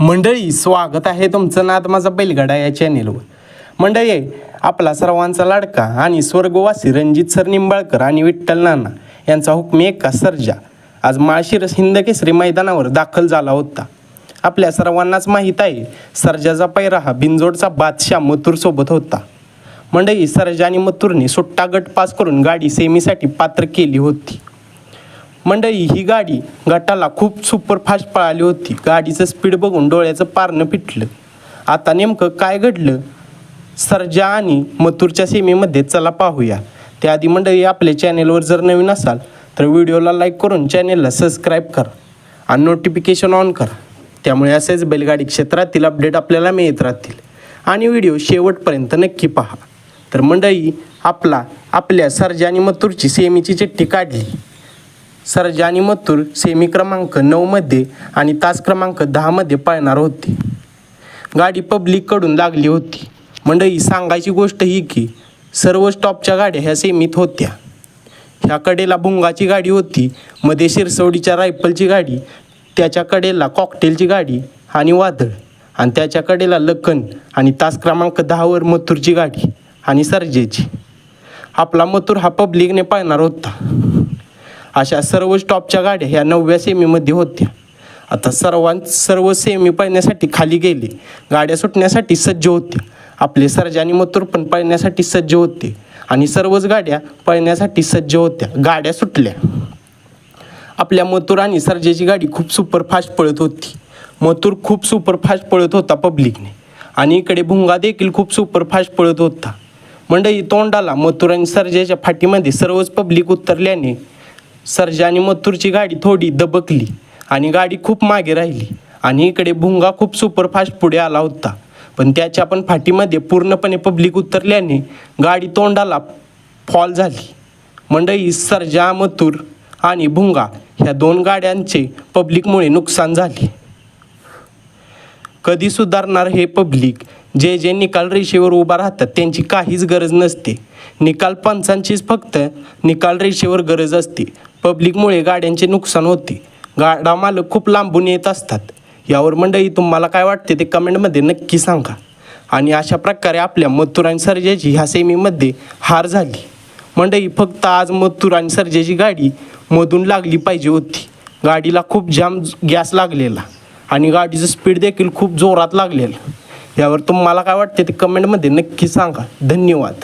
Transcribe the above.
मंडळी स्वागत आहे तुमचं नाद माझा बैलगाडा या चॅनेलवर मंडळी आपला सर्वांचा लाडका आणि स्वर्गवासी रणजित सर निंबाळकर आणि विठ्ठल नाना यांचा हुकमी एका सर्जा आज माळशिरस हिंद केसरी मैदानावर दाखल झाला होता. आपल्या सर्वांनाच माहीत आहे सर्जाचा पैरा हा बिंजोडचा बादशाह मथुरसोबत होता. मंडळी सर्जा आणि मथुरने सुट्टा गट पास करून गाडी सेमीसाठी पात्र केली होती. मंडळी ही गाडी गटाला खूप सुपरफास्ट पळाली होती. गाडीचं स्पीड बघून डोळ्याचं पारणं पिटलं आता नेमकं काय घडलं? सर्जा आणि मथुरच्या सीमेमध्ये चला पाहूया. त्याआधी मंडळी आपल्या चॅनेलवर जर नवीन असाल तर व्हिडिओला लाईक करून चॅनेलला सबस्क्राईब करा आणि नोटिफिकेशन ऑन करा. त्यामुळे असेच बैलगाडी क्षेत्रातील अपडेट आपल्याला मिळत राहतील. आणि व्हिडिओ शेवटपर्यंत नक्की पहा. तर मंडळी आपला आपल्या सर्जा आणि मथुरची सेमीची चिठ्ठी काढली. सर्जा आणि मथुर सेमी क्रमांक नऊमध्ये आणि तास क्रमांक दहामध्ये पळणार होती. गाडी पब्लिककडून लागली होती. मंडळी सांगायची गोष्ट ही की सर्व स्टॉपच्या गाड्या ह्या सेमीत होत्या. ह्या कडेला भुंगाची गाडी होती मध्ये शिरसवडीच्या रायफलची गाडी त्याच्या कडेला कॉकटेलची गाडी आणि वादळ आणि त्याच्या कडेला लखन आणि तास क्रमांक दहावर मथुरची गाडी आणि सर्जेची. आपला मथुर हा पब्लिकने पाळणार होता. अशा सर्व स्टॉपच्या गाड्या ह्या नवव्या सेमीमध्ये होत्या. आता सर्वां सर्व सेमी पळण्यासाठी खाली गेले. गाड्या सुटण्यासाठी सज्ज होत्या आपले सर्जानी मथुर पण पळण्यासाठी सज्ज होते. आणि सर्वच गाड्या पळण्यासाठी सज्ज होत्या. गाड्या सुटल्या. आपल्या मथुर आणि सर्जेची गाडी खूप सुपरफास्ट पळत होती. मथुर खूप सुपरफास्ट पळत होता पब्लिकने आणि इकडे भुंगा देखील खूप सुपरफास्ट पळत होता. मंडळी तोंडाला मथुर आणि सर्जेच्या फाटीमध्ये सर्वच पब्लिक उतरल्याने सर्जा मथुरची गाडी थोडी दबकली आणि गाडी खूप मागे राहिली. आणि इकडे भुंगा खूप सुपरफास्ट पुढे आला होता. पण त्याच्या पण फाटीमध्ये पूर्णपणे पब्लिक उतरल्याने गाडी तोंडाला फॉल झाली. मंडई सर्जा मथुर आणि भुंगा ह्या दोन गाड्यांचे पब्लिकमुळे नुकसान झाले. कधी सुधारणार हे पब्लिक जे जे निकाल रेषेवर उभा राहतात त्यांची काहीच गरज नसते. निकाल पंचांचीच फक्त निकाल रेषेवर गरज असते. पब्लिकमुळे गाड्यांचे नुकसान होते. गाडा मालक खूप लांबून येत असतात. यावर मंडळी तुम्हाला काय वाटते ते कमेंटमध्ये नक्की सांगा. आणि अशा प्रकारे आपल्या मथुर आणि सर्जेची ह्या सेमीमध्ये हार झाली. मंडळी फक्त आज मथुर आणि सर्जेची गाडी मधून लागली पाहिजे होती. गाडीला खूप जाम गॅस लागलेला. आणि गाडीचं स्पीड देखील खूप जोरात लागलेलं. यावर तुम्हाला काय वाटते ते कमेंटमध्ये नक्की सांगा. धन्यवाद.